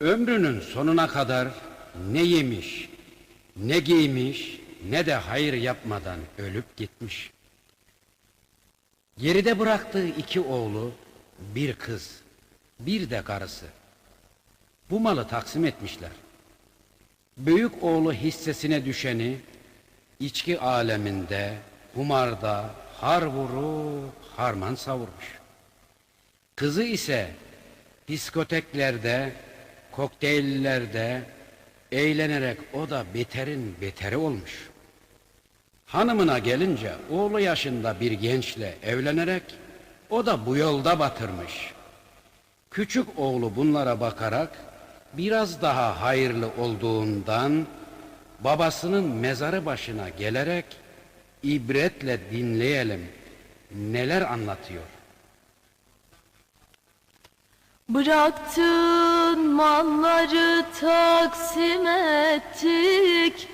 Ömrünün sonuna kadar ne yemiş, ne giymiş, ne de hayır yapmadan ölüp gitmiş. Geride bıraktığı iki oğlu, bir kız, bir de karısı. Bu malı taksim etmişler. Büyük oğlu hissesine düşeni, içki aleminde, kumarda har vurup harman savurmuş. Kızı ise diskoteklerde, kokteyllerde eğlenerek o da beterin beteri olmuş. Hanımına gelince oğlu yaşında bir gençle evlenerek o da bu yolda batırmış. Küçük oğlu bunlara bakarak biraz daha hayırlı olduğundan babasının mezarı başına gelerek ibretle dinleyelim neler anlatıyor. Bıraktın malları taksim ettik.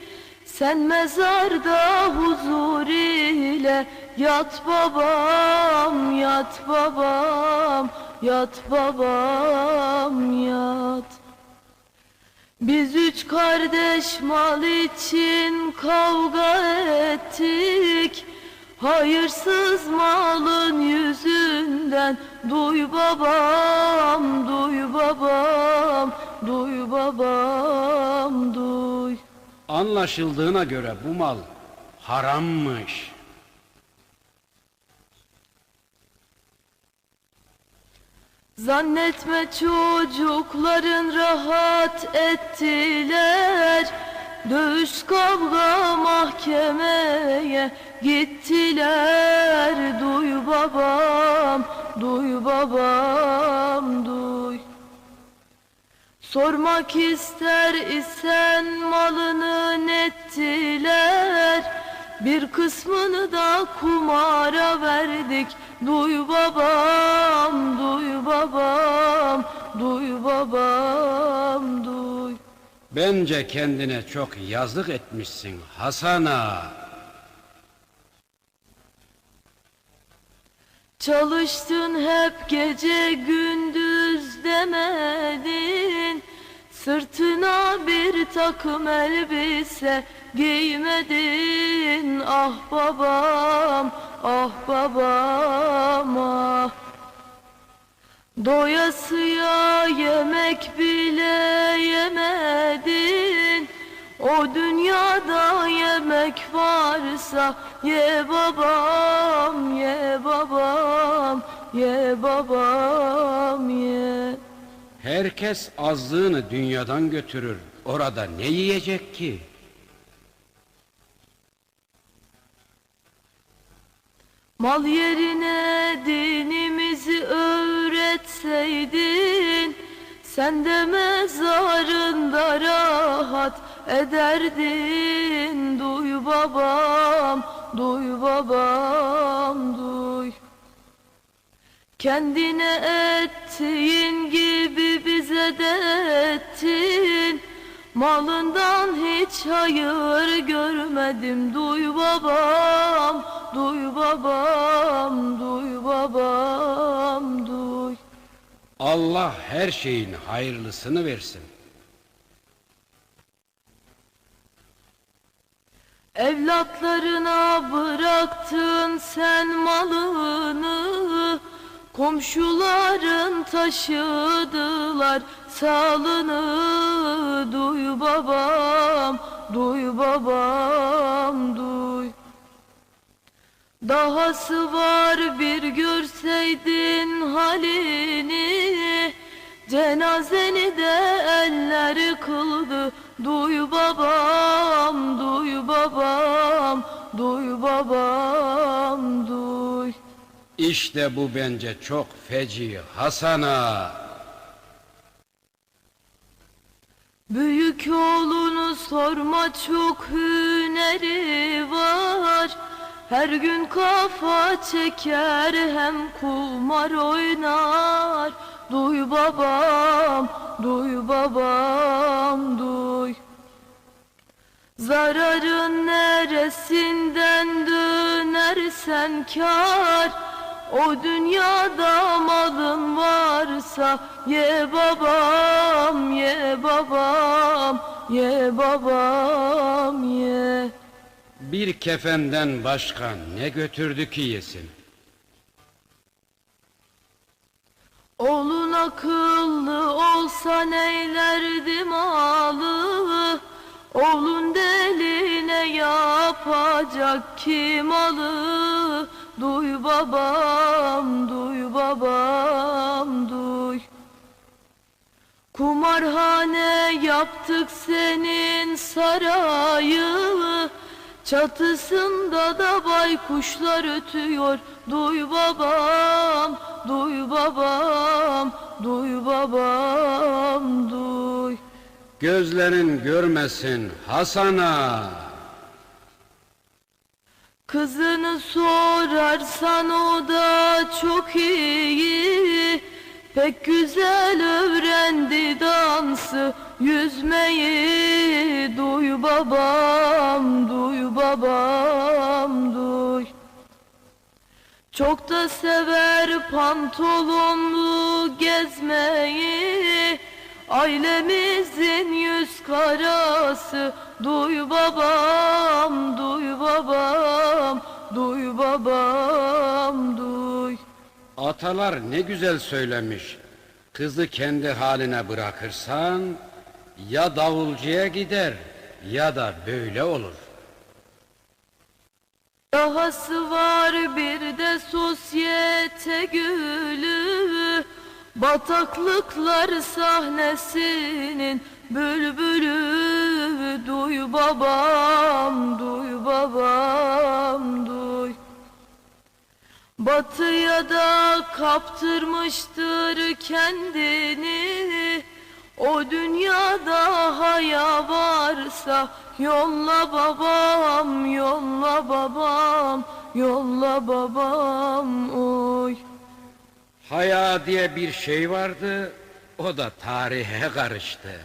Sen mezarda huzur ile Yat babam, yat babam Yat babam, yat. Biz üç kardeş mal için kavga ettik. Hayırsız malın yüzünden Duy babam, duy babam Duy babam, duy. Anlaşıldığına göre bu mal harammış. Zannetme çocukların rahat ettiler. Dövüş kavga mahkemeye gittiler duy babam, duy. Sormak ister isen malını nettiler. Bir kısmını da kumara verdik. Duy babam, duy babam, duy babam, duy. Bence kendine çok yazık etmişsin Hasan'a. Çalıştın hep gece gündüz demedin. Sırtına bir takım elbise giymedin. Ah babam, ah babam ah Doyasıya yemek bile yemedin O dünyada yemek varsa ye babam, ye babam, ye babam, ye Herkes azlığını dünyadan götürür. Orada ne yiyecek ki? Mal yerine dinimizi öğretseydin Sen de mezarında rahat ederdin. Duy babam, duy babam, duy. Kendine ettiğin gibi bize de ettin. Malından hiç hayır görmedim. Duy babam, duy babam, duy babam, duy Allah her şeyin hayırlısını versin. Evlatlarına bıraktın sen malını Komşuların taşıdılar salını Duy babam, duy babam, duy Dahası var bir görseydin halini Cenazeni de eller kıldı. Duy babam, duy babam, duy babam, duy. İşte bu bence çok feci Hasan'a. Büyük oğlunu sorma çok hüneri var Her gün kafa çeker hem kumar oynar. Duy babam, duy babam, duy. Zararın neresinden dönersen kar O dünyada malın varsa ye babam ye ye babam ye Bir kefenden başka ne götürdü ki yesin? Oğlun akıllı olsa neylerdim alı? Oğlun deline yapacak kim alı? Duy babam, duy babam, duy. Kumarhane yaptık senin sarayı Çatısında da baykuşlar ötüyor. Duy babam, duy babam, duy babam, duy. Gözlerin görmesin Hasan'a. Kızını sorarsan o da çok iyi Pek güzel öğrendi dansı yüzmeyi Duy babam, duy babam, duy. Çok da sever pantolonlu gezmeyi Ailemizin yüz karası. Duy babam, duy babam, duy babam, duy Atalar ne güzel söylemiş. Kızı kendi haline bırakırsan ya davulcuya gider ya da böyle olur. Dahası var bir de sosyete gülü Bataklıklar sahnesinin bülbülü Duy babam, Batıya da kaptırmıştır kendini O dünyada haya varsa Yolla babam, yolla babam, yolla babam oy Haya diye bir şey vardı, o da tarihe karıştı.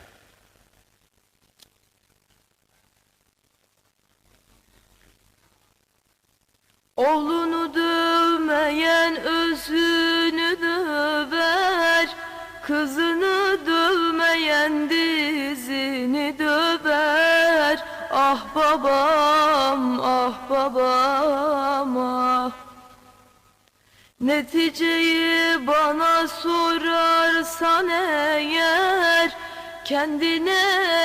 Oğlunu özünü döver Kızını dövmeyen dizini döver. Ah babam, ah babam, ah. Neticeyi bana sorarsan eğer Kendine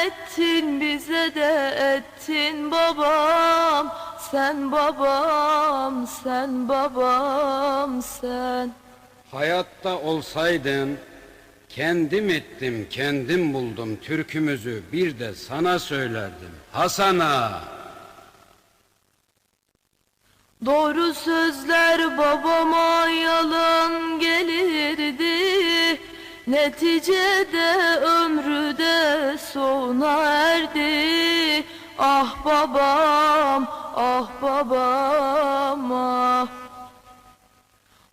ettin bize de ettin babam. Sen babam, sen babam, sen Hayatta olsaydın, kendim ettim, kendim buldum türkümüzü bir de sana söylerdim. Hasan'a! Doğru sözler babama yalan gelirdi Neticede ömrü de sona erdi Ah babam, ah babam,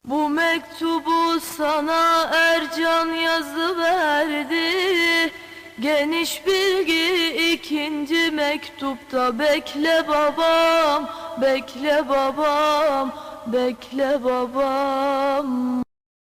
Bu mektubu sana Ercan yazı verdi Geniş bilgi ikinci mektupta bekle babam, bekle babam, bekle babam.